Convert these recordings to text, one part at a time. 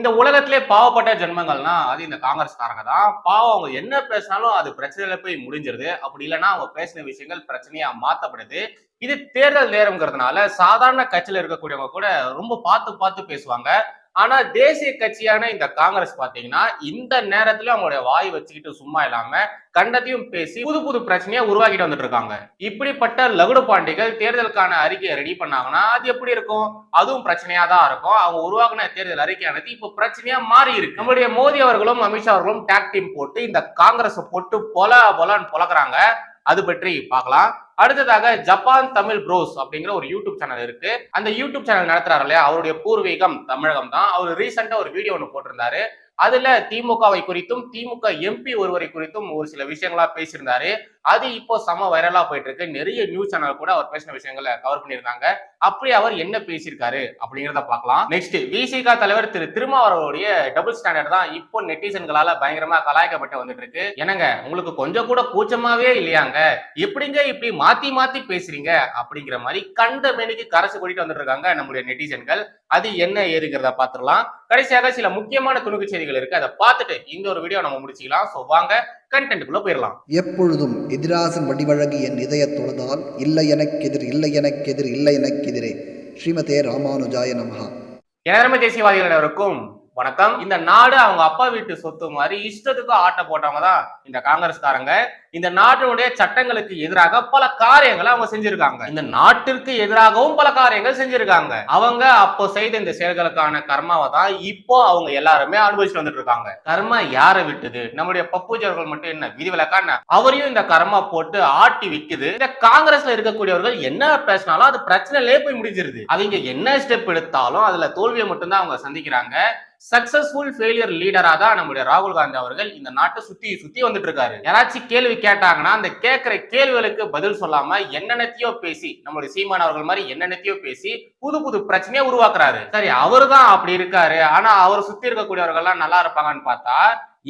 இந்த உலகத்திலே பாவப்பட்ட ஜென்மங்கள்னா அது இந்த காங்கிரஸ்காரங்க தான். பாவம் அவங்க என்ன பேசினாலும் அது பிரச்சனையில போய் முடிஞ்சிருது. அப்படி இல்லைன்னா அவங்க பேசின விஷயங்கள் பிரச்சனையா மாத்தப்படுது. இது தேர்தல் நேரம்ங்கிறதுனால சாதாரண கட்சியில இருக்கக்கூடியவங்க கூட ரொம்ப பார்த்து பார்த்து பேசுவாங்க. ஆனா தேசிய கட்சியான இந்த காங்கிரஸ் பாத்தீங்கன்னா இந்த நேரத்துல அவங்களுடைய வாய் வச்சுக்கிட்டு சும்மா இல்லாம கண்டத்தையும் பேசி புது புது பிரச்சனையை உருவாக்கிட்டு வந்துட்டு இருக்காங்க. இப்படிப்பட்ட லகுடு பாண்டிகள் தேர்தலுக்கான அறிக்கையை ரெடி பண்ணாங்கன்னா அது எப்படி இருக்கும்? அதுவும் பிரச்சனையா தான் இருக்கும். அவங்க உருவாக்கின தேர்தல் அறிக்கையானது இப்போ பிரச்சனையா மாறி இருக்கு. நம்மளுடைய மோடி அவர்களும் அமித்ஷா அவர்களும் டேக் டீம் போட்டு இந்த காங்கிரஸ் போட்டு பொல பொலன்னு பொலக்குறாங்க. அது பற்றி பார்க்கலாம். அடுத்ததாக ஜப்பான் தமிழ் ப்ரோஸ் அப்படிங்கிற ஒரு யூடியூப் சேனல் இருக்கு. அந்த யூடியூப் சேனல் நடத்துறாரு இல்லையா? அவருடைய பூர்வீகம் தமிழகம் தான். அவர் ரீசெண்டா ஒரு வீடியோ ஒன்று போட்டிருந்தாரு. அதுல திமுகவை குறித்தும் திமுக எம்பி ஒருவரை குறித்தும் ஒரு சில விஷயங்களா பேசியிருந்தாரு. அது இப்போ செம வைரலா போயிட்டு இருக்கு நிறைய நியூஸ் சேனல் கூட அவர் பேசின விஷயங்களை கவர் பண்ணியிருந்தாங்க. அப்படி அவர் என்ன பேசியிருக்காரு அப்படிங்கிறத பார்க்கலாம். நெக்ஸ்ட் விசிகா தலைவர் திரு திருமாவளவருடைய டபுள் ஸ்டாண்டர்ட் தான் இப்போ நெட்டிசன்களால பயங்கரமா கலாய்க்கப்பட்டு வந்துட்டு இருக்கு என்னங்க உங்களுக்கு கொஞ்சம் கூட கூச்சமாவே இல்லையாங்க? எப்படிங்க இப்படி மாத்தி மாத்தி பேசுறீங்க அப்படிங்கிற மாதிரி கண்ட மேனிக்கு கரைச்சு கூட்டிட்டு வந்துட்டு இருக்காங்க நம்முடைய நெட்டிசன்கள். அது என்ன ஏதுங்கிறத பார்த்துடலாம். கடைசியாக சில முக்கியமான துணுக்கு செய்திகள் இருக்கு. அதை பார்த்துட்டு இந்த ஒரு வீடியோ நம்ம முடிச்சுக்கலாம். ஸோ வாங்க கண்டென்ட்டுக்குள்ள போயிடலாம். எப்பொழுதும் எதிராசன் வடிவழகு என் இதயத் தொழுதால் இல்லை எனக்கெதிர் இல்லை எனக்கெதிர் இல்லை எனக்கெதிரே ஸ்ரீமதே ராமானுஜாய நமஹா. இளரமை தேசியவாதிகள் அனைவருக்கும் வணக்கம். இந்த நாடு அவங்க அப்பா வீட்டு சொத்து மாதிரி இஷ்டத்துக்கு ஆட்ட போட்டவங்க தான் இந்த காங்கிரஸ்காரங்க. இந்த நாட்டினுடைய சட்டங்களுக்கு எதிராக பல காரியங்களை அவங்க செஞ்சிருக்காங்க. இந்த நாட்டிற்கு எதிராகவும் பல காரியங்கள் செஞ்சிருக்காங்க. அவங்க அப்போ செய்த இந்த செயல்களுக்கான கர்மாவை தான் இப்போ அவங்க எல்லாருமே அனுபவிச்சுட்டு வந்துட்டு இருக்காங்க கர்மா யாரை விட்டுது? நம்முடைய பப்பூஜர்கள் மட்டும் என்ன விதிவிலக்கான அவரையும் இந்த கர்மா போட்டு ஆட்டி விக்குது. இந்த காங்கிரஸ்ல இருக்கக்கூடியவர்கள் என்ன பேசினாலும் அது பிரச்சனையிலே போய் முடிஞ்சிருது. அவங்க என்ன ஸ்டெப் எடுத்தாலும் அதுல தோல்வியை மட்டும்தான் அவங்க சந்திக்கிறாங்க. சக்சஸ்ஃபுல் ஃபெயிலியர் லீடரா தான் நம்முடைய ராகுல் காந்தி அவர்கள் இந்த நாட்டை சுத்தி சுத்தி வந்துட்டு இருக்காரு யாராச்சும் கேள்வி கேட்டாங்கன்னா அந்த கேட்கிற கேள்விகளுக்கு பதில் சொல்லாம என்னென்னத்தையோ பேசி நம்மளுடைய சீமான் அவர்கள் மாதிரி என்னென்னத்தையோ பேசி புது புது பிரச்சனையை உருவாக்குறாரு. சரி அவரு தான் அப்படி இருக்காரு. ஆனா அவரை சுத்தி இருக்கக்கூடியவர்கள் எல்லாம் நல்லா இருப்பாங்கன்னு பார்த்தா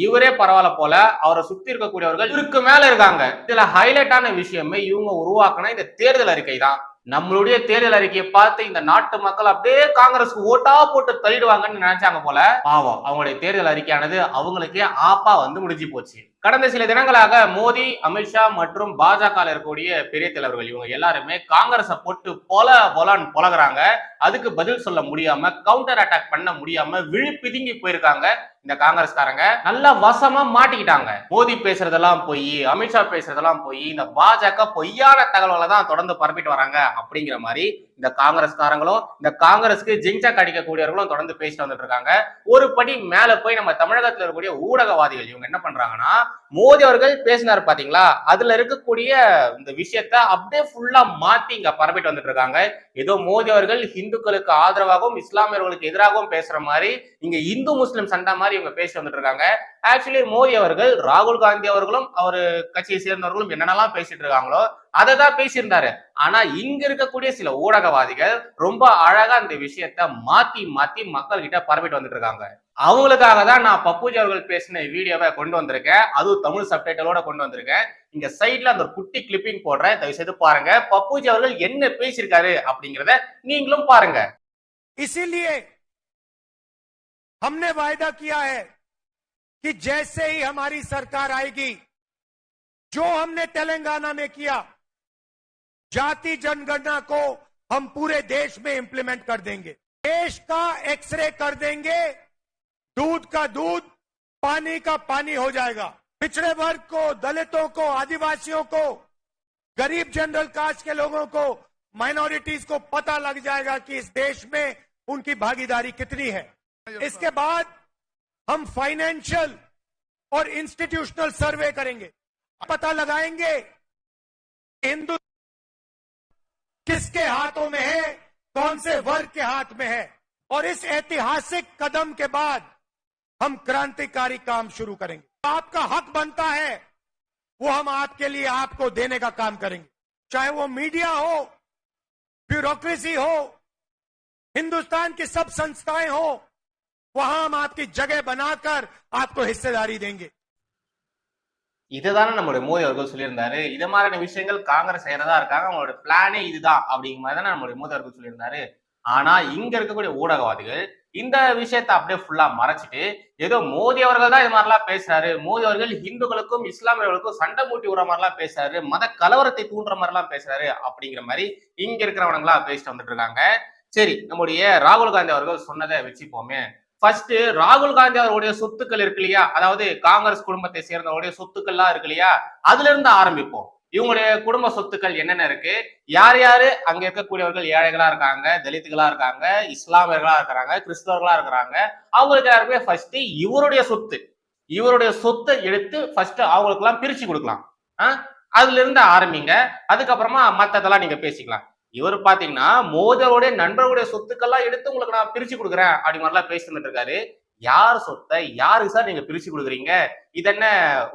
இவரே பரவாயில்ல போல அவரை சுத்தி இருக்கக்கூடியவர்கள் இவருக்கு மேல இருக்காங்க. இதுல ஹைலைட்டான விஷயமே இவங்க உருவாக்கின இந்த தேர்தல் அறிக்கை தான். நம்மளுடைய தேர்தல் அறிக்கையை பார்த்து இந்த நாட்டு மக்கள் அப்படியே காங்கிரஸ்க்கு ஓட்டா போட்டு தள்ளிடுவாங்கன்னு நினைச்சாங்க போல. பாவம் அவங்களுடைய தேர்தல் அறிக்கையானது அவங்களுக்கே ஆப்பா வந்து முடிஞ்சு போச்சு. கடந்த சில தினங்களாக மோடி அமித்ஷா மற்றும் பாஜக இருக்கக்கூடிய பெரிய தலைவர்கள் இவங்க எல்லாருமே காங்கிரஸை போட்டு பொல பொலன்னு பொலகிறாங்க. அதுக்கு பதில் சொல்ல முடியாம கவுண்டர் அட்டாக் பண்ண முடியாம விழி பிதுங்கி போயிருக்காங்க இந்த காங்கிரஸ்காரங்க. நல்லா வசமா மாட்டிக்கிட்டாங்க. மோடி பேசுறதெல்லாம் பொய் அமித்ஷா பேசுறதெல்லாம் பொய் இந்த பாஜக பொய்யான தகவல்களை தான் தொடர்ந்து பரப்பிட்டு வராங்க அப்படிங்கிற மாதிரி இந்த காங்கிரஸ்காரங்களும் இந்த காங்கிரஸ்க்கு ஜிங்சாக் அடிக்கக்கூடியவர்களும் தொடர்ந்து பேசிட்டு வந்துட்டு இருக்காங்க ஒரு படி மேல போய் நம்ம தமிழகத்தில் இருக்கக்கூடிய ஊடகவாதிகள் இவங்க என்ன பண்றாங்கன்னா மோடி அவர்கள் பேசினார் பாத்தீங்களா? அதுல இருக்கக்கூடிய இந்த விஷயத்த அப்படியே ஃபுல்லா மாத்தி இங்க பரப்பிட்டு வந்துட்டு இருக்காங்க ஏதோ மோடி அவர்கள் இந்துக்களுக்கு ஆதரவாகவும் இஸ்லாமியர்களுக்கு எதிராகவும் பேசுற மாதிரி இங்க இந்து முஸ்லிம் சண்டை மாதிரி இவங்க பேசி வந்துட்டு இருக்காங்க ஆக்சுவலி மோடி அவர்கள் ராகுல் காந்தி அவர்களும் அவர் கட்சியை சேர்ந்தவர்களும் என்னென்னலாம் பேசிட்டு இருக்காங்களோ அதை தான் பேசியிருந்தாரு ஆனா இங்க இருக்கக்கூடிய சில ஊடகவாதிகள் ரொம்ப அழகா இந்த விஷயத்த மாத்தி மாத்தி மக்கள் கிட்ட பரப்பிட்டு வந்துட்டு இருக்காங்க அவங்களுக்காக தான் நான் பப்பூஜி அவர்கள் பேசின வீடியோவை கொண்டு வந்திருக்கேன் அதுவும் தமிழ் சப்டைட்டலோட கொண்டு வந்திருக்கேன் இங்க சைட்ல அந்த ஒரு குட்டி கிளிப்பிங் போடுறேன் தயவு செய்து பாருங்க பப்பூஜி அவர்கள் என்ன பேசியிருக்காரு அப்படிங்கறத நீங்களும் பாருங்க इसीलिए हमने वायदा किया है कि जैसे ही हमारी सरकार आएगी जो हमने तेलंगाना में किया जाति जनगणना को हम पूरे देश में इंप्लीमेंट कर देंगे। देश का एक्सरे कर देंगे, दूध का दूध, पानी का पानी हो जाएगा। पिछड़े वर्ग को, दलितों को, आदिवासियों को, गरीब जनरल कास्ट के लोगों को माइनॉरिटीज को पता लग जाएगा कि इस देश में उनकी भागीदारी कितनी है। इसके बाद हम फाइनेंशियल और इंस्टीट्यूशनल सर्वे करेंगे। पता लगाएँगे, हिंदू किसके हाथों में है? कौन से वर्ग के हाथ में है? और इस ऐतिहासिक कदम के बाद हम क्रांतिकारी काम शुरू करेंगे। आपका हक बनता है, वो हम आपके लिए आपको देने का काम करेंगे। चाहे वो मीडिया हो, ब्यूरोक्रेसी हो, हिंदुस्तान की सब संस्थाएँ हो, वहाँ हम आपकी जगह बनाकर आपको हिस्सेदारी देंगे। இதுதானே நம்மளுடைய மோடி அவர்கள் சொல்லியிருந்தாரு. இது மாதிரியான விஷயங்கள் காங்கிரஸ் செய்யறதா இருக்காங்க. அவங்களோட பிளானே இதுதான் அப்படிங்கிற மாதிரி தானே நம்மளுடைய மோடி அவர்கள் சொல்லியிருந்தாரு. ஆனா இங்க இருக்கக்கூடிய ஊடகவாதிகள் இந்த விஷயத்த அப்படியே ஃபுல்லா மறைச்சிட்டு ஏதோ மோடி அவர்கள் தான் இது மாதிரிலாம் பேசுறாரு. மோடி அவர்கள் இந்துக்களுக்கும் இஸ்லாமியர்களுக்கும் சண்டை மூட்டி விடுற மாதிரிலாம் பேசுறாரு. மத கலவரத்தை தூண்டுற மாதிரிலாம் பேசுறாரு அப்படிங்கிற மாதிரி இங்க இருக்கிறவனங்களா பேசிட்டு வந்துட்டு இருக்காங்க. சரி நம்முடைய ராகுல் காந்தி அவர்கள் சொன்னதை வச்சுப்போமே. ஃபர்ஸ்ட் ராகுல் காந்தி அவருடைய சொத்துக்கள் இருக்கு இல்லையா? அதாவது காங்கிரஸ் குடும்பத்தை சேர்ந்தவருடைய சொத்துக்கள்லாம் இருக்கு இல்லையா? அதுல இருந்து ஆரம்பிப்போம். இவங்களுடைய குடும்ப சொத்துக்கள் என்னென்ன இருக்கு? யார் யாரு? அங்க இருக்கக்கூடியவர்கள் ஏழைகளா இருக்காங்க தலித்துகளா இருக்காங்க இஸ்லாமியர்களா இருக்கிறாங்க கிறிஸ்தவர்களா இருக்கிறாங்க. அவங்களுக்கு எல்லாருக்குமே ஃபர்ஸ்ட் இவருடைய சொத்து. இவருடைய சொத்தை எடுத்து ஃபர்ஸ்ட் அவங்களுக்கு எல்லாம் பிரிச்சு கொடுக்கலாம். ஆ? அதுல இருந்து ஆரம்பிங்க. அதுக்கப்புறமா மத்ததெல்லாம் நீங்க பேசிக்கலாம். இவர் பாத்தீங்கன்னா மோதலோடைய நண்பர்களுடைய சொத்துக்கள்லாம் எடுத்து உங்களுக்கு நான் பிரிச்சு கொடுக்குறேன் அப்படி மாதிரிலாம் பேசிட்டு இருக்காரு. யார் சொத்தை யாருக்கு சார் நீங்க பிரிச்சு கொடுக்குறீங்க? இது என்ன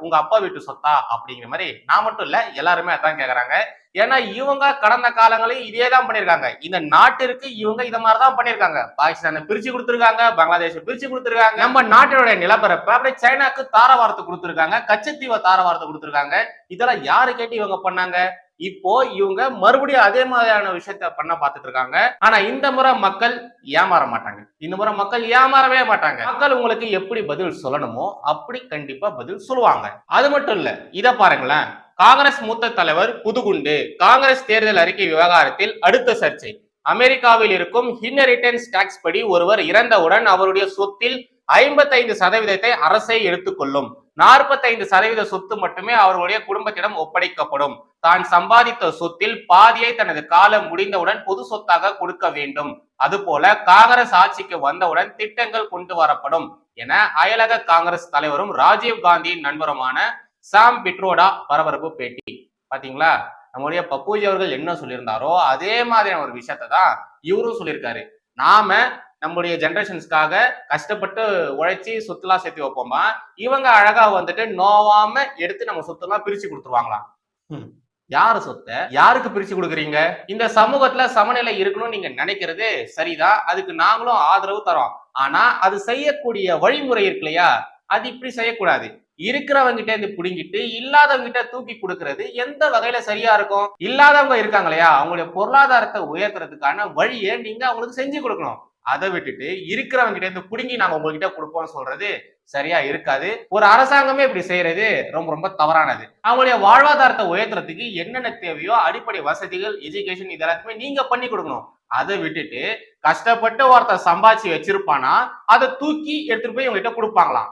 உங்க அப்பா வீட்டு சொத்தா? அப்படிங்கிற மாதிரி நான் மட்டும் இல்ல எல்லாருமே அதான் கேக்குறாங்க. ஏன்னா இவங்க கடந்த காலங்களில் இதே தான் பண்ணியிருக்காங்க. இந்த நாட்டிற்கு இவங்க இதை மாதிரி தான் பண்ணிருக்காங்க பாகிஸ்தானை பிரிச்சு கொடுத்துருக்காங்க பங்களாதேஷை பிரிச்சு கொடுத்துருக்காங்க. நம்ம நாட்டினுடைய நிலப்பரப்பு அப்படியே சைனாக்கு தாரவாரத்தை கொடுத்துருக்காங்க கச்சத்தீவை தாரவாரத்தை கொடுத்துருக்காங்க. இதெல்லாம் யாரு கேட்டு இவங்க பண்ணாங்க? இப்போ இவங்க மறுபடியும் அதே மாதிரியான விஷயத்த பண்ண பார்த்துட்டு இருக்காங்க. ஆனா இந்த முறை மக்கள் ஏமாற மாட்டாங்க. இந்த முறை மக்கள் ஏமாறவே மாட்டாங்க. மக்கள் உங்களுக்கு எப்படி பதில் சொல்லணுமோ அப்படி கண்டிப்பா பதில் சொல்லுவாங்க. அது மட்டும் இல்ல இதை பாருங்களேன். காங்கிரஸ் மூத்த தலைவர் புதுகுண்டு. காங்கிரஸ் தேர்தல் அறிக்கை விவகாரத்தில் அடுத்த சர்ச்சை. அமெரிக்காவில் இருக்கும் ஹின்னரிட்டன்ஸ் டாக்ஸ் படி ஒருவர் இறந்தவுடன் அவருடைய சொத்தில் ஐம்பத்தைந்து சதவீதத்தை அரசே எடுத்துக்கொள்ளும். நாற்பத்தைந்து சதவீத சொத்து மட்டுமே அவர்களுடைய குடும்பத்திடம் ஒப்படைக்கப்படும். தான் சம்பாதித்த சொத்தில் பாதியை தனது காலம் முடிந்தவுடன் பொது சொத்தாக கொடுக்க வேண்டும். அதுபோல காங்கிரஸ் ஆட்சிக்கு வந்தவுடன் திட்டங்கள் கொண்டு வரப்படும். என அயலக காங்கிரஸ் தலைவரும் ராஜீவ் காந்தியின் நண்பருமான சாம் பிட்ரோடா பரபரப்பு பேட்டி. பாத்தீங்களா? நம்முடைய பப்பூஜி அவர்கள் என்ன சொல்லியிருந்தாரோ அதே மாதிரியான ஒரு விஷயத்தை தான் இவரும் சொல்லியிருக்காரு. நாம நம்முடைய ஜெனரேஷன்ஸ்க்காக கஷ்டப்பட்டு உழைச்சி சொத்துலாம் சேர்த்து வைப்போமா? இவங்க அழகா வந்துட்டு நோவாம எடுத்து நம்ம சொத்தெல்லாம் பிரிச்சு கொடுத்துருவாங்களாம். யாரு சொத்தை? யாருக்கு பிரிச்சு கொடுக்குறீங்க? இந்த சமூகத்துல சமநிலை இருக்கணும்னு நீங்க நினைக்கிறது சரிதான் அதுக்கு நாங்களும் ஆதரவு தரோம். ஆனா அது செய்யக்கூடிய வழிமுறை இருக்கு இல்லையா? அது இப்படி செய்யக்கூடாது. இருக்கிறவங்கிட்ட இருந்து புடுங்கிட்டு இல்லாதவங்கிட்ட தூக்கி கொடுக்கறது எந்த வகையில சரியா இருக்கும்? இல்லாதவங்க இருக்காங்க இல்லையா? அவங்களுடைய பொருளாதாரத்தை உயர்த்துறதுக்கான வழியை நீங்க அவங்களுக்கு செஞ்சு கொடுக்கணும். அதை விட்டுட்டு இருக்கிறவங்கிட்ட இருந்து புடுங்கி நாங்க உங்ககிட்ட கொடுப்போம்னு சொல்றது சரியா இருக்காது. ஒரு அரசாங்கமே இப்படி செய்யறது ரொம்ப ரொம்ப தவறானது. அவங்களுடைய வாழ்வாதாரத்தை உயர்த்துறதுக்கு என்னென்ன தேவையோ அடிப்படை வசதிகள் எஜுகேஷன் இது எல்லாத்தையுமே நீங்க பண்ணி கொடுக்கணும். அதை விட்டுட்டு கஷ்டப்பட்டு ஒருத்தர் சம்பாதிச்சு வச்சிருப்பானா அதை தூக்கி எடுத்துட்டு போய் உங்ககிட்ட கொடுப்பாங்களாம்.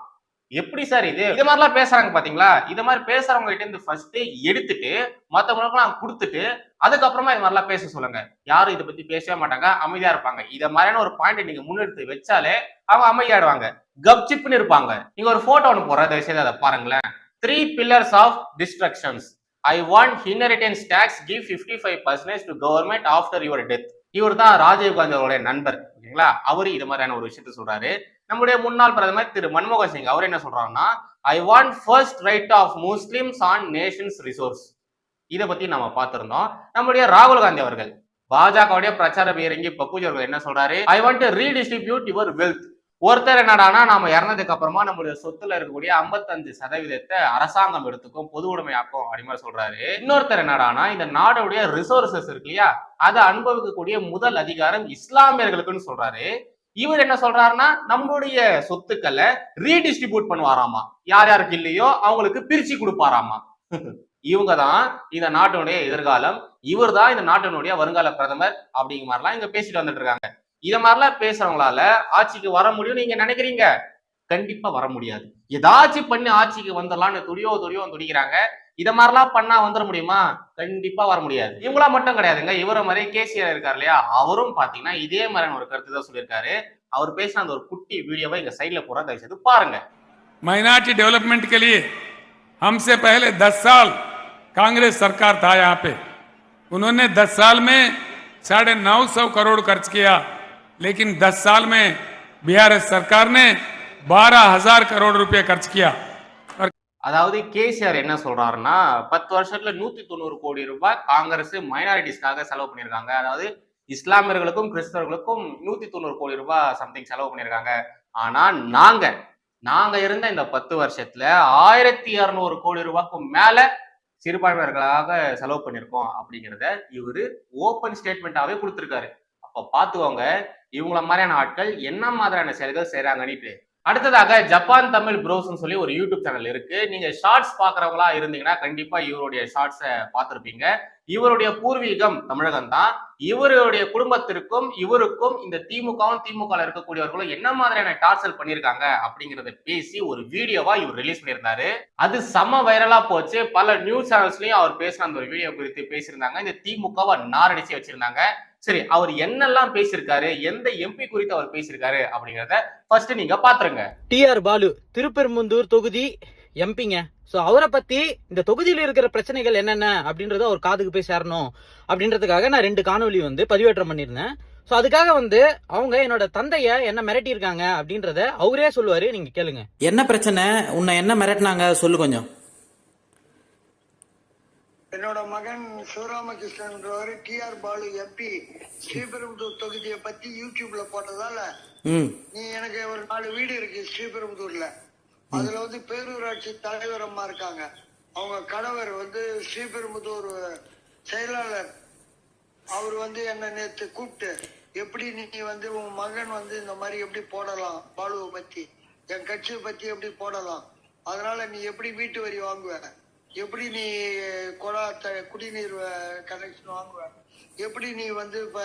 எப்படி சார் இது? இது மாதிரிலாம் பேசுறாங்க பாத்தீங்களா? இது மாதிரி பேசுறவங்க கிட்ட இருந்து ஃபர்ஸ்ட் எடுத்துட்டு மத்தவங்களுக்குலாம் கொடுத்துட்டு அதுக்கப்புறமா இது மாதிரிலாம் பேச சொல்லுங்க. யாரும் இதை பத்தி பேசவே மாட்டாங்க அமைதியா இருப்பாங்க. இத மாதிரியான ஒரு பாயிண்ட் நீங்க முன்னெடுத்து வச்சாலே அவங்க அமைதியாடுவாங்க கப்சிப்னு இருப்பாங்க. நீங்க ஒரு போட்டோ ஒன்று போடுற தயவு செய்து அதை பாருங்களேன். Three pillars of destructions I want inheritance tax give fifty five percentage to government after your death இவர் தான் ராஜீவ் காந்தி அவருடைய நண்பர் ஓகேங்களா? அவரு இது மாதிரியான ஒரு விஷயத்த சொல்றாரு. நம்முடைய முன்னாள் பிரதமர் திரு மன்மோகன் சிங் அவர் என்ன சொல்றாருன்னா I want first right of Muslims on nation's resource இதை பத்தி நம்ம பார்த்திருந்தோம். நம்முடைய ராகுல் காந்தி அவர்கள் பாஜகவுடைய பிரச்சார பேரங்கி பப்புஜி அவர்கள் என்ன சொல்றாரு? I want to redistribute your wealth ஒருத்தர் என்னடானா நாம இறந்ததுக்கு அப்புறமா நம்மளுடைய சொத்துல இருக்கக்கூடிய 55% சதவீதத்தை அரசாங்கம் எடுத்துக்கும் பொது உடைமையாக்கும் அப்படி மாதிரி சொல்றாரு. இன்னொருத்தர் என்னடானா இந்த நாடுடைய ரிசோர்சஸ் இருக்கு இல்லையா அதை அனுபவிக்கக்கூடிய முதல் அதிகாரம் இஸ்லாமியர்களுக்குன்னு சொல்றாரு. இவர் என்ன சொல்றாருன்னா நம்மளுடைய சொத்துக்களை ரீடிஸ்ட்ரிபியூட் பண்ணுவாராமா? யார் யாருக்கு இல்லையோ அவங்களுக்கு பிரிச்சு கொடுப்பாராமா? இவங்க தான் இந்த நாட்டினுடைய எதிர்காலம் இவர் தான் இந்த நாட்டினுடைய வருங்கால பிரதமர் அப்படிங்கிற மாதிரிலாம் இங்க பேசிட்டு வந்துட்டு இருக்காங்க. இத மாதிரிலாம் பேசுறவங்களால ஆட்சிக்கு வர முடியும் நீங்க நினைக்கிறீங்க? கண்டிப்பா வர முடியாது ஏதாச்சும் பண்ணி ஆட்சிக்கு வந்துடலாம்னு துடியோ துடியோ துடிக்கிறாங்க இத மாதிரிலாம் பண்ணா வந்துட முடியுமா கண்டிப்பா வர முடியாது இவங்களா மட்டும் கிடையாதுங்க இவர மாதிரி கேசிஆர் இருக்கார் இல்லையா அவரும் பாத்தீங்கன்னா இதே மாதிரியான ஒரு கருத்து தான் சொல்லியிருக்காரு அவர் பேசின அந்த ஒரு குட்டி வீடியோவை இங்க சைட்ல போற தயவு செய்து பாருங்க माइनॉरिटी डेवलपमेंट के लिए हमसे पहले 10 साल कांग्रेस सरकार था यहाँ पे उन्होंने 10 साल में साढ़े नौ सौ करोड़ खर्च किया लेकिन 10 साल में बिहार सरकार ने बारह हजार करोड़ रुपए खर्च किया और அதாவது கேசிஆர் என்ன சொல்றாருன்னா பத்து வருஷத்துல நூத்தி தொண்ணூறு கோடி ரூபாய் காங்கிரஸ் மைனாரிட்டிஸ்க்காக செலவு பண்ணியிருக்காங்க அதாவது இஸ்லாமியர்களுக்கும் கிறிஸ்தவர்களுக்கும் நூத்தி தொண்ணூறு கோடி ரூபாய் சம்திங் செலவு பண்ணியிருக்காங்க ஆனா நாங்க நாங்க இருந்த இந்த பத்து வருஷத்துல ஆயிரத்தி இருநூறு கோடி ரூபாய்க்கும் மேல சிறுபான்மையர்களாக செலவு பண்ணியிருக்கோம் அப்படிங்கிறத இவரு ஓப்பன் ஸ்டேட்மெண்ட்டாவே கொடுத்திருக்காரு அப்ப அப்ப பாத்துக்கோங்க இவங்கள மாதிரியான ஆட்கள் என்ன மாதிரியான செயல்கள் செய்யறாங்கன்னுட்டு அடுத்ததாக ஜப்பான் தமிழ் ப்ரோஸ்னு சொல்லி ஒரு யூடியூப் சேனல் இருக்கு. நீங்க ஷார்ட்ஸ் பாக்குறவங்களா இருந்தீங்கன்னா கண்டிப்பா இவருடைய ஷார்ட்ஸை பார்த்துருப்பீங்க. இவருடைய பூர்வீகம் தமிழகம் தான். இவருடைய குடும்பத்திற்கும் இவருக்கும் இந்த திமுகவும் திமுக இருக்கக்கூடியவர்களும் என்ன மாதிரியான டார்ச்சல் பண்ணியிருக்காங்க அப்படிங்கறத பேசி ஒரு வீடியோவா இவர் ரிலீஸ் பண்ணியிருந்தாரு. அது செம வைரலா போச்சு. பல நியூஸ் சேனல்ஸ்லயும் அவர் பேசின அந்த ஒரு வீடியோ குறித்து பேசியிருந்தாங்க. இந்த திமுகவை நாரடிச்சு வச்சிருந்தாங்க. சரி அவர் என்னெல்லாம் பேசியிருக்காரு எந்த எம்பி குறித்து அவர் பேசியிருக்காரு அப்படிங்கறத ஃபர்ஸ்ட் நீங்க பாத்துருங்க. டிஆர் பாலு திருப்பெரும்புந்தூர் தொகுதி எம்பிங்க ஸோ அவரை பத்தி இந்த தொகுதியில் இருக்கிற பிரச்சனைகள் என்னென்ன அப்படின்றத அவர் காதுக்கு போய் சேரணும் அப்படின்றதுக்காக நான் ரெண்டு காணொளி வந்து பதிவேற்றம் பண்ணியிருந்தேன். ஸோ அதுக்காக வந்து அவங்க என்னோட தந்தைய என்ன மிரட்டியிருக்காங்க அப்படின்றத அவரே சொல்லுவாரு நீங்க கேளுங்க. என்ன பிரச்சனை? உன்னை என்ன மிரட்டினாங்க? சொல்லு கொஞ்சம். என்னோட மகன் சிவராமகிருஷ்ணன்றவர் டிஆர் பாலு எம்பி ஸ்ரீபெரும்புதூர் தொகுதியை பத்தி யூடியூப்ல போட்டதால நீ எனக்கு ஒரு நாலு வீடு இருக்கு ஸ்ரீபெரும்புதூர்ல. அதுல வந்து பேரூராட்சி தலைவர் அம்மா இருக்காங்க. அவங்க கணவர் வந்து ஸ்ரீபெரும்புதூர் செயலாளர். அவர் வந்து என்ன நேத்து கூப்பிட்டு எப்படி நீ வந்து உன் மகன் வந்து இந்த மாதிரி எப்படி போடலாம் பாலுவை பத்தி? என் கட்சியை பத்தி எப்படி போடலாம்? அதனால நீ எப்படி வீட்டு வரி வாங்குவ? எப்படி நீ குழா குடிநீர் கனெக்ஷன் வாங்குவ? எப்படி நீ வந்து இப்ப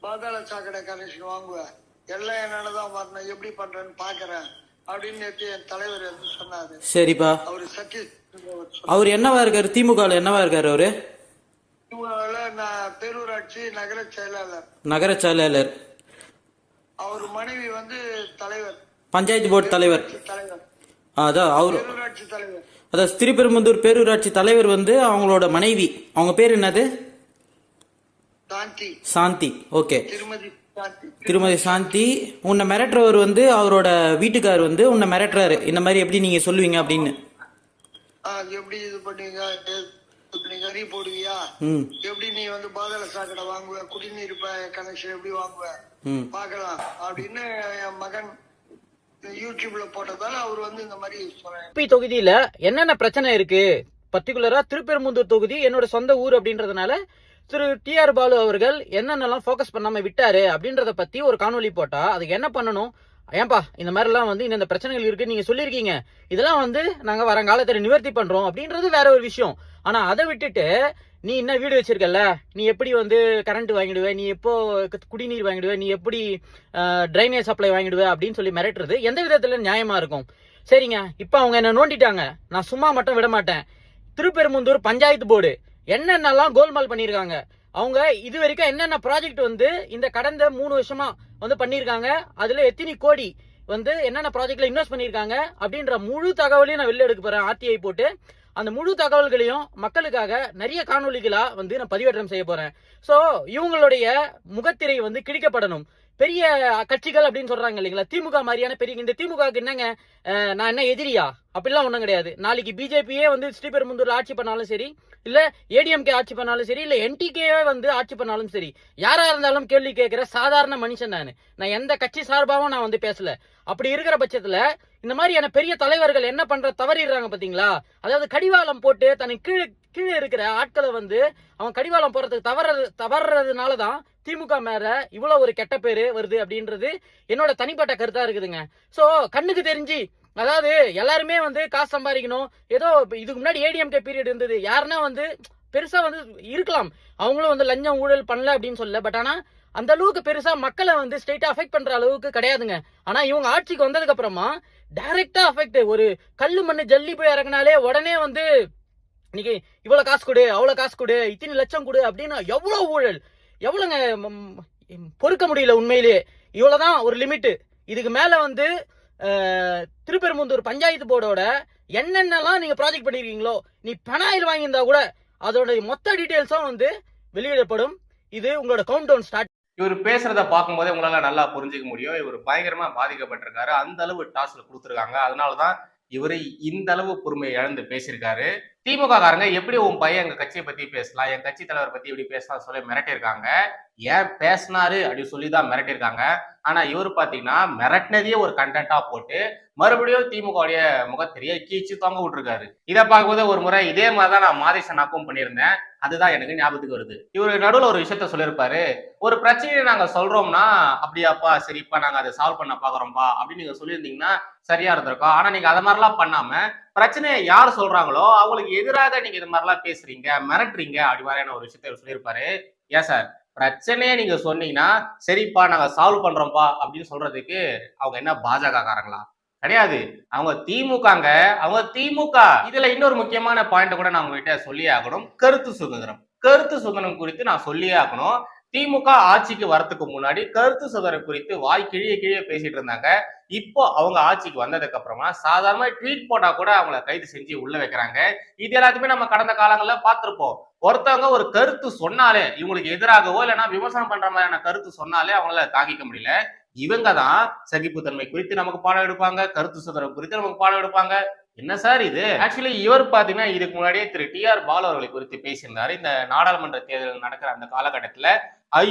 பாதாள சாக்கடை கனெக்ஷன் வாங்குவ? எல்லாம் என்னாலதான் வரணும். எப்படி பண்றேன்னு பாக்குறேன். அப்படின்னு நேத்து என் தலைவர் வந்து சொன்னாரு. சரிப்பா. அவரு சதீஷ் அவர் என்னவா இருக்காரு? திமுகவில் என்னவா இருக்காரு அவரு? இவங்கள நான் பேரூராட்சி நகர செயலாளர். நகர செயலாளர். அவர் மனைவி வந்து தலைவர். பஞ்சாயத்து போர்டு தலைவர். தலைவர். அதான் அவர். பேரூராட்சி தலைவர். அதான் திருப்பெரும்புதூர் பேரூராட்சி தலைவர் வந்து அவங்களோட மனைவி. அவங்க பேர் என்னது? சாந்தி. சாந்தி. ஓகே. திருமதி சாந்தி. திருமதி சாந்தி. உன்னை மிரட்டுறவர் வந்து அவரோட வீட்டுக்கார் வந்து உன்னை மிரட்டுறாரு. இந்த மாதிரி எப்படி நீங்க சொல்லுவீங்க அப்படின்னு. எப்படி இது பண்ணுவீங்க கறி போடுவியா? எப்படி நீ வந்து பாதாள சாக்கடை வாங்குவ? குடிநீர் கனெக்ஷன் எப்படி வாங்குவ? ம். பார்க்கலாம். அப்படின்னு என் மகன் யூடியூப்ல போட்டதால அவர் வந்து இந்த மாதிரி சொல்றேன் தொகுதியில என்னென்ன பிரச்சனை இருக்கு? பர்டிகுலரா திருப்பெரும்புந்தூர் தொகுதி என்னோட சொந்த ஊர் அப்படின்றதுனால திரு டிஆர் பாலு அவர்கள் என்னென்னலாம் ஃபோக்கஸ் பண்ணாம விட்டாரு அப்படின்றத பத்தி ஒரு காணொலி போட்டா அதுக்கு என்ன பண்ணணும்? ஏன்பா இந்த மாதிரிலாம் வந்து இந்த பிரச்சனைகள் இருக்கு நீங்க சொல்லியிருக்கீங்க. இதெல்லாம் வந்து நாங்க வருங்காலத்துல நிவர்த்தி பண்றோம் அப்படின்றது வேற ஒரு விஷயம். ஆனா அதை விட்டுட்டு நீ என்ன வீடு வச்சிருக்கல நீ எப்படி வந்து கரண்ட் வாங்கிடுவ? நீ எப்போ குடிநீர் வாங்கிடுவ? நீ எப்படி ட்ரைனேஜ் சப்ளை வாங்கிடுவ? அப்படின்னு சொல்லி மிரட்டுறது எந்த விதத்துல நியாயமா இருக்கும்? சரிங்க. இப்போ அவங்க என்ன நோண்டிட்டாங்க. நான் சும்மா மட்டும் விட மாட்டேன். திருப்பெரும்புந்தூர் பஞ்சாயத்து போர்டு. என்னென்னலாம் கோல்மால் பண்ணியிருக்காங்க அவங்க இது வரைக்கும் என்னென்ன ப்ராஜெக்ட் வந்து இந்த கடந்த மூணு வருஷமா வந்து பண்ணியிருக்காங்க அதுல எத்தனை கோடி வந்து என்னென்ன ப்ராஜெக்ட்ல இன்வெஸ்ட் பண்ணியிருக்காங்க அப்படின்ற முழு தகவலையும் நான் வெளில எடுக்க போறேன். ஆர்டிஐ போட்டு. அந்த முழு தகவல்களையும் மக்களுக்காக நிறைய காணொலிகளாக வந்து நான் பதிவேற்றம் செய்ய போகிறேன் ஸோ இவங்களுடைய முகத்திரை வந்து கிழிக்கப்படணும். பெரிய கட்சிகள் அப்படின்னு சொல்றாங்க இல்லைங்களா? திமுக மாதிரியான பெரிய இந்த திமுகவுக்கு என்னங்க? நான் என்ன எதிரியா? அப்படிலாம் ஒன்றும் கிடையாது. நாளைக்கு பிஜேபியே வந்து ஸ்ரீபெரும்புந்தூர்ல ஆட்சி பண்ணாலும் சரி இல்ல ஏடிஎம்கே ஆட்சி பண்ணாலும் சரி இல்ல என்டிகேவே வந்து ஆட்சி பண்ணாலும் சரி யாரா இருந்தாலும் கேள்வி கேட்கிற சாதாரண மனுஷன் நான். நான் எந்த கட்சி சார்பாகவும் நான் வந்து பேசல. அப்படி இருக்கிற பட்சத்துல இந்த மாதிரியான பெரிய தலைவர்கள் என்ன பண்ற தவறிடுறாங்க பாத்தீங்களா? அதாவது கடிவாளம் போட்டு தனக்கு கீழே கீழே இருக்கிற ஆட்களை வந்து அவன் கடிவாளம் போறதுக்கு தவறது தவறுறதுனால தான் திமுக மேல இவ்வளவு ஒரு கெட்ட பேரு வருது அப்படின்றது என்னோட தனிப்பட்ட கருத்தா இருக்குதுங்க. சோ கண்ணுக்கு தெரிஞ்சு அதாவது எல்லாருமே வந்து காசு சம்பாதிக்கணும். ஏதோ இதுக்கு முன்னாடி ஏடிஎம்கே பீரியட் இருந்தது. யாருன்னா வந்து பெருசா வந்து இருக்கலாம். அவங்களும் வந்து லஞ்சம் ஊழல் பண்ணல அப்படின்னு சொல்லல. பட் ஆனா அந்த அளவுக்கு பெருசா மக்களை வந்து ஸ்ட்ரெயிட்டா அஃபெக்ட் பண்ற அளவுக்கு கிடையாதுங்க. ஆனா இவங்க ஆட்சிக்கு வந்ததுக்கு அப்புறமா டைரக்டா அஃபெக்ட் ஒரு கல்லு மண்ணு ஜல்லி போய் இறங்கினாலே உடனே வந்து இன்னைக்கு இவ்வளவு காசு கொடு அவ்வளவு காசு கொடு இத்தனை லட்சம் கொடு அப்படின்னு எவ்வளவு ஊழல். எவ்வளவுங்க பொறுக்க முடியல உண்மையிலேயே. இவ்வளவுதான் ஒரு லிமிட் இதுக்கு மேல வந்து திருப்பெரும்புந்தூர் பஞ்சாயத்து போர்டோட என்னென்னலாம் நீங்க ப்ராஜெக்ட் பண்ணிருக்கீங்களோ நீ பெனாயில் வாங்கியிருந்தா கூட அதோட மொத்த டீட்டெயில்ஸும் வந்து வெளியிடப்படும். இது உங்களோட கவுண்ட் டவுன் ஸ்டார்ட் இவர் பேசுறத பார்க்கும்போதே உங்களால நல்லா புரிஞ்சுக்க முடியும். இவர் பயங்கரமா பாதிக்கப்பட்டிருக்காரு. அந்த அளவு டாஸ்ல கொடுத்துருக்காங்க. அதனாலதான் இவர் இந்த அளவு பொறுமையை இழந்து பேசியிருக்காரு. திமுக காரங்க எப்படி உன் பையன் எங்க கட்சியை பத்தி பேசலாம் என் கட்சி தலைவர் பத்தி இப்படி பேசலாம் சொல்லி மிரட்டியிருக்காங்க. ஏன் பேசினாரு அப்படின்னு சொல்லி தான் மிரட்டியிருக்காங்க. ஆனா இவர் பாத்தீங்கன்னா மிரட்டினதையே ஒரு கண்டென்ட்டா போட்டு மறுபடியும் திமுகவுடைய முகத்திரையை கீச்சு தொங்க விட்டுருக்காரு. இதை பார்க்கும்போது ஒரு முறை இதே மாதிரி தான் நான் மாதிசனாக்கும் பண்ணியிருந்தேன். அதுதான் எனக்கு ஞாபகத்துக்கு வருது. இவர் நடுவில் ஒரு விஷயத்த சொல்லியிருப்பாரு. ஒரு பிரச்சனையை நாங்க சொல்றோம்னா அப்படியாப்பா சரிப்பா நாங்க அதை சால்வ் பண்ண பாக்குறோம்ப்பா அப்படின்னு நீங்க சொல்லியிருந்தீங்கன்னா சரியா இருந்திருக்கும். ஆனா நீங்க அதை மாதிரிலாம் பண்ணாம பிரச்சனையை யார் சொல்றாங்களோ அவங்களுக்கு எதிராக நீங்க இது மாதிரிலாம் பேசுறீங்க மிரட்டுறீங்க அப்படி மாதிரியான ஒரு விஷயத்த சொல்லியிருப்பாரு. ஏன் சார்? பிரச்சனையை நீங்க சொன்னீங்கன்னா சரிப்பா நாங்க சால்வ் பண்றோம்ப்பா அப்படின்னு சொல்றதுக்கு அவங்க என்ன பாஜக காரங்களா கிடையாது. அவங்க திமுகங்க அவங்க திமுக. இதுல இன்னொரு முக்கியமான பாயிண்ட் கூட நான் உங்ககிட்ட சொல்லியே ஆகணும். கருத்து சுதந்திரம். கருத்து சுதந்திரம் குறித்து நான் சொல்லியே ஆகணும். திமுக ஆட்சிக்கு வரத்துக்கு முன்னாடி கருத்து சுதந்திரம் குறித்து வாய் கிழிய கிழிய பேசிட்டு இருந்தாங்க. இப்போ அவங்க ஆட்சிக்கு வந்ததுக்கு அப்புறமா சாதாரண ட்வீட் போட்டா கூட அவங்கள கைது செஞ்சு உள்ள வைக்கிறாங்க. இது எல்லாத்தையுமே நம்ம கடந்த காலங்களில் பார்த்திருப்போம். ஒருத்தவங்க ஒரு கருத்து சொன்னாலே இவங்களுக்கு எதிராகவோ இல்லைன்னா விமர்சனம் பண்ற மாதிரியான கருத்து சொன்னாலே அவங்களால தாங்கிக்க முடியல. இவங்க தான் சகிப்புத்தன்மை குறித்து நமக்கு பாடம் எடுப்பாங்க கருத்து சுதந்திரம் குறித்து நமக்கு பாடம் எடுப்பாங்க. என்ன சார் இது? ஆக்சுவலி இவர் பார்த்தீங்கன்னா இதுக்கு முன்னாடியே திரு டி ஆர் பாலு அவர்களை குறித்து பேசியிருந்தார். இந்த நாடாளுமன்ற தேர்தல் நடக்கிற அந்த காலகட்டத்தில்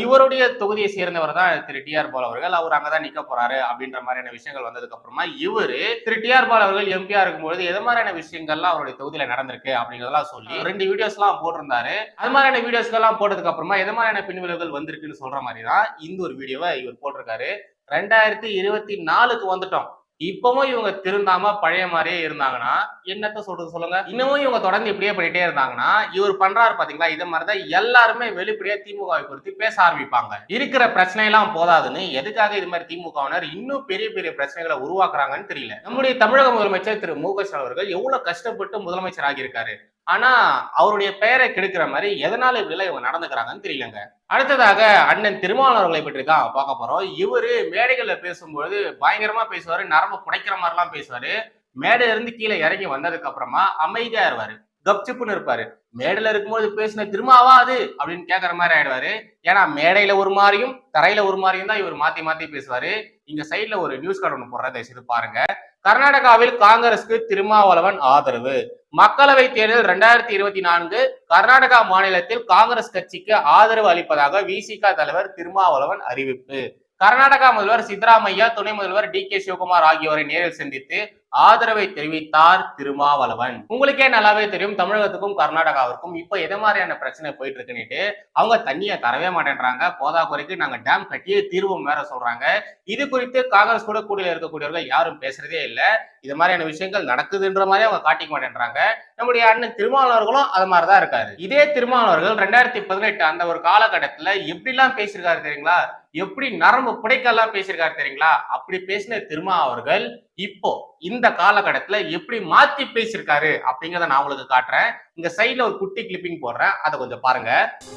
இவருடைய தொகுதியை சேர்ந்தவர் தான் திரு டி ஆர் பால் அவர்கள். அவர் அங்கதான் நிற்க போறாரு அப்படின்ற மாதிரியான விஷயங்கள் வந்ததுக்கு அப்புறமா இவரு திரு டி ஆர் பால் அவர்கள் எம்பியா இருக்கும்பொழுது எது மாதிரியான விஷயங்கள்லாம் அவருடைய தொகுதியில நடந்திருக்கு அப்படிங்கிறதெல்லாம் சொல்லி ரெண்டு வீடியோஸ் எல்லாம் போட்டிருந்தாரு. அது மாதிரியான வீடியோஸ்கெல்லாம் போட்டதுக்கு அப்புறமா எது மாதிரியான பின்விளைவுகள் வந்திருக்குன்னு சொல்ற மாதிரி தான் இந்த ஒரு வீடியோவை இவர் போட்டிருக்காரு. ரெண்டாயிரத்தி இருபத்தி நாலுக்கு வந்துட்டோம். இப்பவும் இவங்க திருந்தாம பழைய மாதிரியே இருந்தாங்கன்னா என்னத்த சொல்றது சொல்லுங்க? இன்னமும் இவங்க தொடர்ந்து இப்படியே பண்ணிட்டே இருந்தாங்கன்னா இவர் பண்றாரு பாத்தீங்களா? இது மாதிரிதான் எல்லாருமே வெளிப்படையா திமுகவை குறித்து பேச ஆரம்பிப்பாங்க. இருக்கிற பிரச்சனை எல்லாம் போதாதுன்னு எதுக்காக இது மாதிரி திமுகவினர் இன்னும் பெரிய பெரிய பிரச்சனைகளை உருவாக்குறாங்கன்னு தெரியல. நம்முடைய தமிழக முதலமைச்சர் திரு மு க ஸ்டாலின் அவர்கள் எவ்வளவு கஷ்டப்பட்டு முதலமைச்சர் ஆகியிருக்காரு? ஆனா அவருடைய பெயரை கெடுக்கிற மாதிரி எதனால இப்படிலாம் இவங்க நடந்துக்கிறாங்கன்னு தெரியலங்க. அடுத்ததாக அண்ணன் திருமாவளவன் அவர்களை பற்றி தான் பார்க்க போறோம். இவரு மேடைகள்ல பேசும்பொழுது பயங்கரமா பேசுவாரு நரம்பு புடைக்கிற மாதிரிலாம் பேசுவாரு. மேடையில இருந்து கீழே இறங்கி வந்ததுக்கு அப்புறமா அமைதியா இருவாரு கப்சிப்புன்னு இருப்பாரு. மேடையில இருக்கும்போது பேசின திருமாவா அது? அப்படின்னு கேட்கற மாதிரி ஆயிடுவாரு. ஏன்னா மேடையில ஒரு மாதிரியும் தரையில ஒரு மாதிரியும் தான் இவர் மாத்தி மாத்தி பேசுவாரு. இங்க சைட்ல ஒரு நியூஸ் கார்டு ஒன்று போடுறத தயவுசெய்து பாருங்க. கர்நாடகாவில் காங்கிரஸ்க்கு திருமாவளவன் ஆதரவு. மக்களவை தேர்தல் ரெண்டாயிரத்தி இருபத்தி நான்கு கர்நாடகா மாநிலத்தில் காங்கிரஸ் கட்சிக்கு ஆதரவு அளிப்பதாக விசிக தலைவர் திருமாவளவன் அறிவிப்பு. கர்நாடகா முதல்வர் சித்தராமையா துணை முதல்வர் டி கே சிவகுமார் ஆகியோரை நேரில் சந்தித்து ஆதரவை தெரிவித்தார் திருமாவளவன். உங்களுக்கே நல்லாவே தெரியும் தமிழகத்துக்கும் கர்நாடகாவிற்கும் இப்போ எது மாதிரியான பிரச்சனை போயிட்டு இருக்குன்னுட்டு அவங்க தண்ணியை தரவே மாட்டேன்றாங்க. போதா குறைக்கு நாங்க டேம் கட்டியே தீர்வும் வேற சொல்றாங்க. இது குறித்து காங்கிரஸ் கூட கூடிய இருக்கக்கூடியவர்கள் யாரும் பேசுறதே இல்லை. இது மாதிரியான விஷயங்கள் நடக்குதுன்ற மாதிரி அவங்க காட்டிக்க மாட்டேன்றாங்க. நம்முடைய அண்ணன் திருமாவளவர்களும் அது மாதிரிதான் இருக்காரு. இதே திருமாவளவர்கள் ரெண்டாயிரத்தி பதினெட்டு அந்த ஒரு காலகட்டத்துல எப்படிலாம் பேசியிருக்காரு தெரியுங்களா? எப்படி நரம்பு புடைக்கெல்லாம் பேசியிருக்காரு தெரியுங்களா? அப்படி பேசின திருமா அவர்கள் இப்போ இந்த காலகட்டத்துல எப்படி மாத்தி பேசியிருக்காரு அப்படிங்கறத நான் உங்களுக்கு காட்டுறேன். இங்க சைட்ல ஒரு குட்டி கிளிப்பிங் போடுறேன். அதை கொஞ்சம் பாருங்க.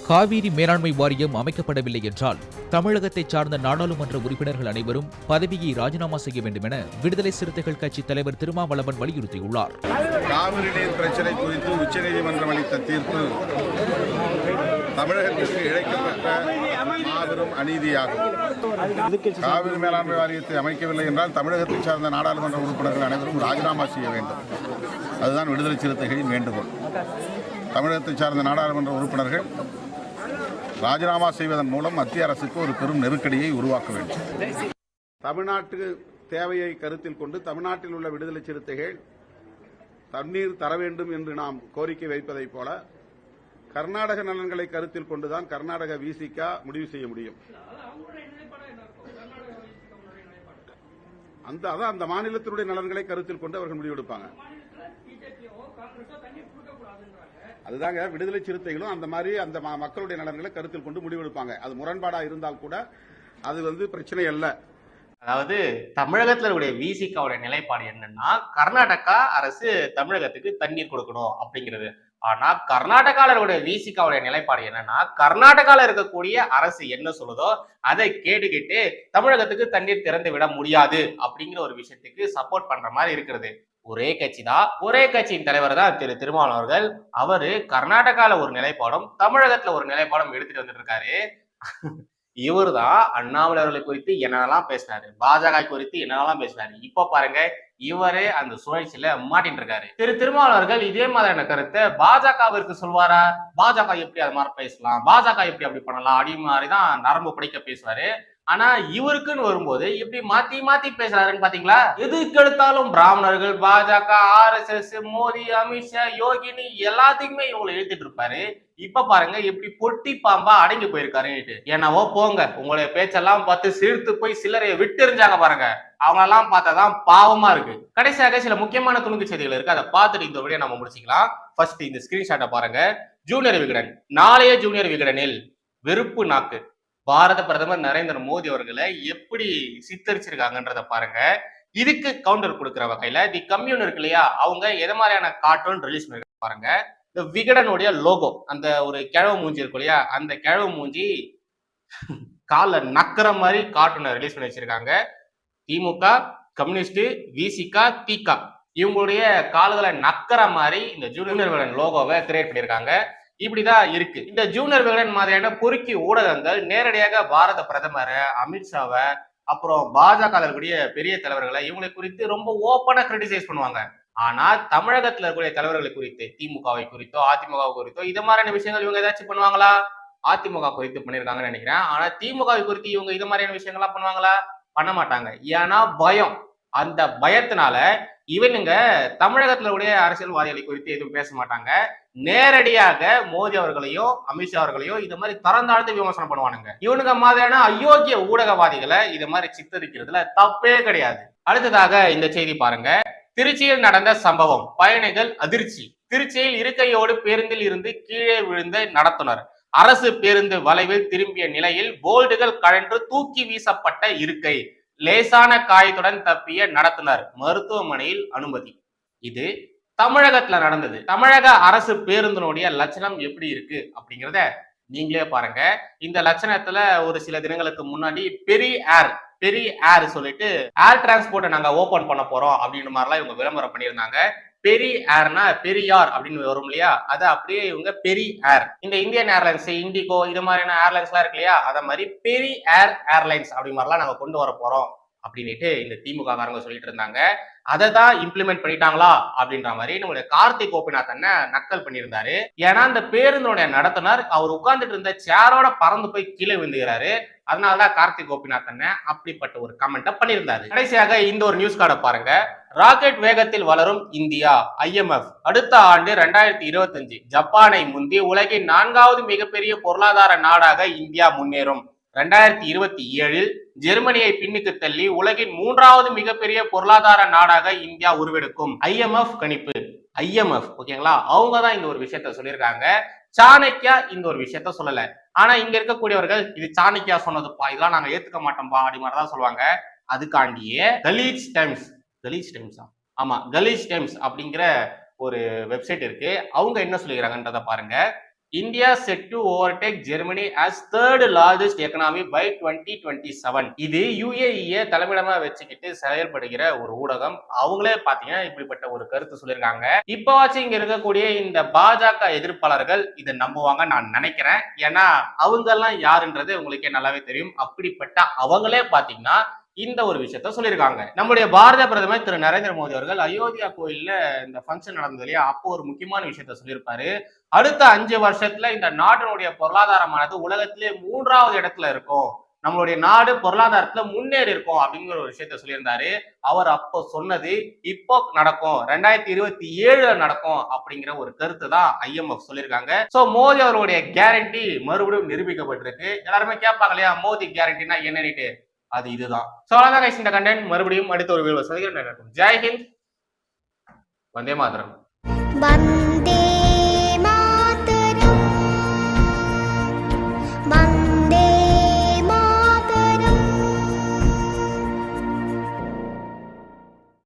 காவிரி மேலாண்மை வாரியம் அமைக்கப்படவில்லை என்றால் தமிழகத்தைச் சார்ந்த நாடாளுமன்ற உறுப்பினர்கள் அனைவரும் பதவியை ராஜினாமா செய்ய வேண்டும் என விடுதலை சிறுத்தைகள் கட்சி தலைவர் திருமாவளவன் வலியுறுத்தியுள்ளார். காவிரி நீர் பிரச்சனை குறித்து உச்சநீதிமன்றம் அளித்த தீர்ப்பு தமிழகத்திற்கு இழைக்கப்பட்ட மாபெரும் அநீதியாகும். காவிரி மேலாண்மை வாரியத்தை அமைக்கவில்லை என்றால் தமிழகத்தை சார்ந்த நாடாளுமன்ற உறுப்பினர்கள் அனைவரும் ராஜினாமா செய்ய வேண்டும். அதுதான் விடுதலை சிறுத்தைகளின் வேண்டுகோள். தமிழகத்தை சார்ந்த நாடாளுமன்ற உறுப்பினர்கள் ராஜினாமா செய்வதன் மூலம் மத்திய அரசுக்கு ஒரு பெரும் நெருக்கடியை உருவாக்க வேண்டும். தமிழ்நாட்டு தேவையை கருத்தில் கொண்டு தமிழ்நாட்டில் உள்ள விடுதலை சிறுத்தைகள் தண்ணீர் தர வேண்டும் என்று நாம் கோரிக்கை வைப்பதைப் போல கர்நாடக நலன்களை கருத்தில் கொண்டுதான் கர்நாடக விசிகா முடிவு செய்ய முடியும். அந்த அதான் அந்த மாநிலத்தினுடைய நலன்களை கருத்தில் கொண்டு அவர்கள் முடிவெடுப்பாங்க அதுதாங்க விடுதலை சிறுத்தைகளும் அந்த மாதிரி அந்த ம- மக்களுடைய நலன்களை கருத்தில் கொண்டு முடிவெடுப்பாங்க அது முரண்பாடா இருந்தால் கூட அது வந்து பிரச்சனை அல்ல. அதாவது தமிழகத்துல இருக்கக்கூடிய விசிகாவுடைய நிலைப்பாடு என்னன்னா கர்நாடகா அரசு தமிழகத்துக்கு தண்ணீர் கொடுக்கணும் அப்படிங்கிறது. ஆனா கர்நாடகாவிலுடைய இருக்கக்கூடிய விசிகாவுடைய நிலைப்பாடு என்னன்னா கர்நாடகால இருக்கக்கூடிய அரசு என்ன சொல்லுதோ அதை கேட்டுக்கிட்டு தமிழகத்துக்கு தண்ணீர் திறந்து விட முடியாது அப்படிங்கிற ஒரு விஷயத்துக்கு சப்போர்ட் பண்ற மாதிரி இருக்கிறது. ஒரே கட்சி தான் ஒரே கட்சியின் தலைவர் தான் திரு திருமாவளவன் அவர்கள். அவரு கர்நாடகால ஒரு நிலைப்பாடும் தமிழகத்துல ஒரு நிலைப்பாடும் எடுத்துட்டு வந்துட்டு இருக்காரு இவர் தான் அண்ணாமலை அவர்களை குறித்து என்னென்னலாம் பேசினாரு. பாஜக குறித்து என்னென்னலாம் பேசினாரு. இப்ப பாருங்க இவரே அந்த சுழற்சியில மாட்டின் இருக்காரு திரு திருமாவளவர்கள் இதே மாதிரியான கருத்தை பாஜகவிற்கு சொல்வாரா? பாஜக எப்படி அது மாதிரி பேசலாம்? பாஜக எப்படி அப்படி பண்ணலாம்? அப்படி மாதிரிதான் நரம்பு பிடிக்க பேசுவாரு. ஆனா இவருக்குன்னு வரும்போது இப்படி மாத்தி மாத்தி பேசுறாருன்னு பாத்தீங்களா? எதுக்கு எடுத்தாலும் பிராமணர்கள் பாஜக ஆர்எஸ்எஸ் மோடி அமித்ஷா யோகினி எல்லாத்துக்குமே இவங்களை இழுத்துட்டு இருப்பாரு. இப்ப பாருங்க எப்படி பொட்டி பாம்பா அடங்கி போயிருக்காருன்னுட்டு என்னவோ போங்க உங்களுடைய பேச்செல்லாம் பார்த்து சிரித்து போய் சிலரை விட்டுறிஞ்சாங்க பாருங்க. அவங்க எல்லாம் பார்த்தாதான் பாவமா இருக்கு. கடைசியாக சில முக்கியமான துணுக்கு செய்திகள் இருக்கு. அதை பார்த்துட்டு இந்த வழியை நம்ம முடிச்சுக்கலாம். ஃபர்ஸ்ட் இந்த ஸ்கிரீன்ஷாட்டை பாருங்க. ஜூனியர் விகடன். நாளைய ஜூனியர் விகடனில் வெறுப்பு நாக்கு. பாரத பிரதமர் நரேந்திர மோடி அவர்களை எப்படி சித்தரிச்சிருக்காங்கன்றத பாருங்க. இதுக்கு கவுண்டர் கொடுக்குற வகையில தி கம்யூன் இருக்கு இல்லையா? அவங்க எது மாதிரியான கார்ட்டூன் ரிலீஸ் பண்ணிருக்க பாருங்க. இந்த விகடனுடைய லோகோ அந்த ஒரு கிழவு மூஞ்சி இருக்கும் இல்லையா? அந்த கிழவு மூஞ்சி கால நக்கிற மாதிரி கார்ட்டூனை ரிலீஸ் பண்ணி வச்சிருக்காங்க. திமுக கம்யூனிஸ்ட் விசிகா திகா. இவங்களுடைய கால்களை நக்கிற மாதிரி இந்த ஜூனியர் லோகோவை கிரியேட் பண்ணியிருக்காங்க இப்படிதான் இருக்கு. இந்த ஜூனியர் விகடன் மாதிரியான பொறுக்கி ஊடகங்கள் நேரடியாக பாரத பிரதமர் அமித்ஷாவை அப்புறம் பாஜக இருக்கக்கூடிய பெரிய தலைவர்களை இவங்களை குறித்து ரொம்ப ஓப்பனா கிரிட்டிசைஸ் பண்ணுவாங்க. ஆனா தமிழகத்துல இருக்கக்கூடிய தலைவர்களை குறித்து திமுகவை குறித்தோ அதிமுக குறித்தோ இது மாதிரியான விஷயங்கள் இவங்க ஏதாச்சும் பண்ணுவாங்களா? அதிமுக குறித்து பண்ணிருக்காங்கன்னு நினைக்கிறேன். ஆனா திமுக குறித்து இவங்க இது மாதிரியான விஷயங்கள்லாம் பண்ணுவாங்களா? பண்ண மாட்டாங்க. ஏன்னா பயம். அந்த பயத்தினால இவனுங்க தமிழகத்துல உடைய அரசியல்வாதிகளை குறித்து எதுவும் பேச மாட்டாங்க. நேரடியாக மோடி அவர்களையோ அமித்ஷா அவர்களையோ இது மாதிரி தரந்தாழ்த்து விமர்சனம் பண்ணுவானுங்க. இவனுங்க மாதிரியான அயோக்கிய ஊடகவாதிகளை இது மாதிரி சித்தரிக்கிறதுல தப்பே கிடையாது. அடுத்ததாக இந்த செய்தி பாருங்க. திருச்சியில் நடந்த சம்பவம் பயணிகள் அதிர்ச்சி. திருச்சியில் இருக்கையோடு பேருந்தில் இருந்து கீழே விழுந்த நடத்துனர். அரசு பேருந்து வளைவில் திரும்பிய நிலையில் போல்டுகள் கழன்று தூக்கி வீசப்பட்ட இருக்கை. லேசான காயத்துடன் தப்பிய நடத்துனர் மருத்துவமனையில் அனுமதி. இது தமிழகத்துல நடந்தது. தமிழக அரசு பேருந்தினுடைய லட்சணம் எப்படி இருக்கு அப்படிங்கிறத நீங்களே பாருங்க. இந்த லட்சணத்துல ஒரு சில தினங்களுக்கு முன்னாடி பெரிய ஏர் பெரிய ஏர் சொல்லிட்டு ஏர் டிரான்ஸ்போர்ட்டை நாங்க ஓபன் பண்ண போறோம் அப்படின்னு மாதிரிலாம் இவங்க விளம்பரம் பண்ணியிருந்தாங்க. பெரிய ஏர்னா பெரியார் அப்படின்னு வரும் இல்லையா? அதை அப்படியே இவங்க பெரிய ஏர். இந்த இந்தியன் ஏர்லைன்ஸ் இண்டிகோ இது மாதிரியான ஏர்லைன்ஸ் எல்லாம் இருக்கு இல்லையா? அத மாதிரி பெரிய ஏர் ஏர்லைன்ஸ் அப்படி மாதிரிலாம் நாங்க கொண்டு வர போறோம். அப்படின்னுட்டு இந்த திமுக காரங்க சொல்லிட்டு இருந்தாங்க. அதை தான் இம்ப்ளிமெண்ட் பண்ணிட்டாங்களா? அப்படின்ற மாதிரி நம்மளுடைய கார்த்திக் கோபிநாத் அண்ணன் நக்கல் பண்ணியிருந்தாரு. ஏன்னா அந்த பேருந்தோடைய நடத்துனர் அவர் உட்கார்ந்துட்டு இருந்த சேரோட பறந்து போய் கீழே விழுந்துகிறாரு அதனாலதான் கார்த்திக் கோபிநாத் அண்ணன் அப்படிப்பட்ட ஒரு கமெண்ட்டை பண்ணியிருந்தாரு. கடைசியாக இந்த ஒரு நியூஸ் கார்டை பாருங்க. ராக்கெட் வேகத்தில் வளரும் இந்தியா ஐஎம்எஃப் அடுத்த ஆண்டு ரெண்டாயிரத்தி இருபத்தஞ்சு ஜப்பானை முந்தி உலகின் நான்காவது மிகப்பெரிய பொருளாதார நாடாக இந்தியா முன்னேறும். ரெண்டாயிரத்தி இருபத்தி ஏழில் ஜெர்மனியை பின்னுக்கு தள்ளி உலகின் மூன்றாவது மிகப்பெரிய பொருளாதார நாடாக இந்தியா உருவெடுக்கும். ஐஎம்எஃப் கணிப்பு. ஐஎம்எஃப் ஓகேங்களா? அவங்க தான் இந்த ஒரு விஷயத்த சொல்லியிருக்காங்க. சாணக்கியா இந்த ஒரு விஷயத்த சொல்லல. ஆனா இங்க இருக்கக்கூடியவர்கள் இது சாணக்கியா சொன்னதுப்பா இதெல்லாம் நாங்க ஏத்துக்க மாட்டோம்பா அப்படி மாதிரிதான் சொல்லுவாங்க. அதுக்காண்டியே கலீஜ் டைம்ஸ் கலீஜ் டைம்ஸா ஆமா கலீஜ் டைம்ஸ் அப்படிங்கிற ஒரு வெப்சைட் இருக்கு. அவங்க என்ன சொல்லிக்கிறாங்கன்றத பாருங்க. India set to overtake Germany as third largest economy by twenty twenty seven இது யூஏஇயை தலைமையிடமா வச்சுக்கிட்டு செயல்படுகிற ஒரு ஊடகம். அவங்களே பாத்தீங்கன்னா இப்படிப்பட்ட ஒரு கருத்து சொல்லியிருக்காங்க. இப்பவாச்சும் இங்க இருக்கக்கூடிய இந்த பாஜக எதிர்ப்பாளர்கள் இதை நம்புவாங்க நான் நினைக்கிறேன். ஏன்னா அவங்க எல்லாம் யாருன்றது உங்களுக்கே நல்லாவே தெரியும். அப்படிப்பட்ட அவங்களே பாத்தீங்கன்னா இந்த ஒரு விஷயத்த சொல்லியிருக்காங்க. நம்முடைய பாரத பிரதமர் திரு. நரேந்திர மோடி அவர்கள் அயோத்தியா கோயில்ல இந்த ஃபங்க்ஷன் நடந்தது இல்லையா? அப்போ ஒரு முக்கியமான விஷயத்த சொல்லியிருப்பாரு. அடுத்த அஞ்சு வருஷத்துல இந்த நாட்டினுடைய பொருளாதாரமானது உலகத்திலே மூன்றாவது இடத்துல இருக்கும். நம்மளுடைய நாடு பொருளாதாரத்துல முன்னேறி இருக்கும் அப்படிங்கிற ஒரு விஷயத்த சொல்லியிருந்தாரு. அவர் அப்போ சொன்னது இப்போ நடக்கும். ரெண்டாயிரத்தி இருபத்தி ஏழுல நடக்கும் அப்படிங்கிற ஒரு கருத்து தான் ஐஎம்எஃப் சொல்லியிருக்காங்க. சோ மோடி அவருடைய கேரண்டி மறுபடியும் நிரூபிக்கப்பட்டிருக்கு. எல்லாருமே கேட்பாங்க இல்லையா? மோடி கேரண்டினா என்னன்னுட்டு. அது இதுதான். சோ அவ்வளவுதான் guys இந்த கண்டென்ட் மறுபடியும் அடுத்த ஒரு வீடியோ சந்திக்கிறேன் ஜெய் ஹிந்த். வந்தே மாதரம்.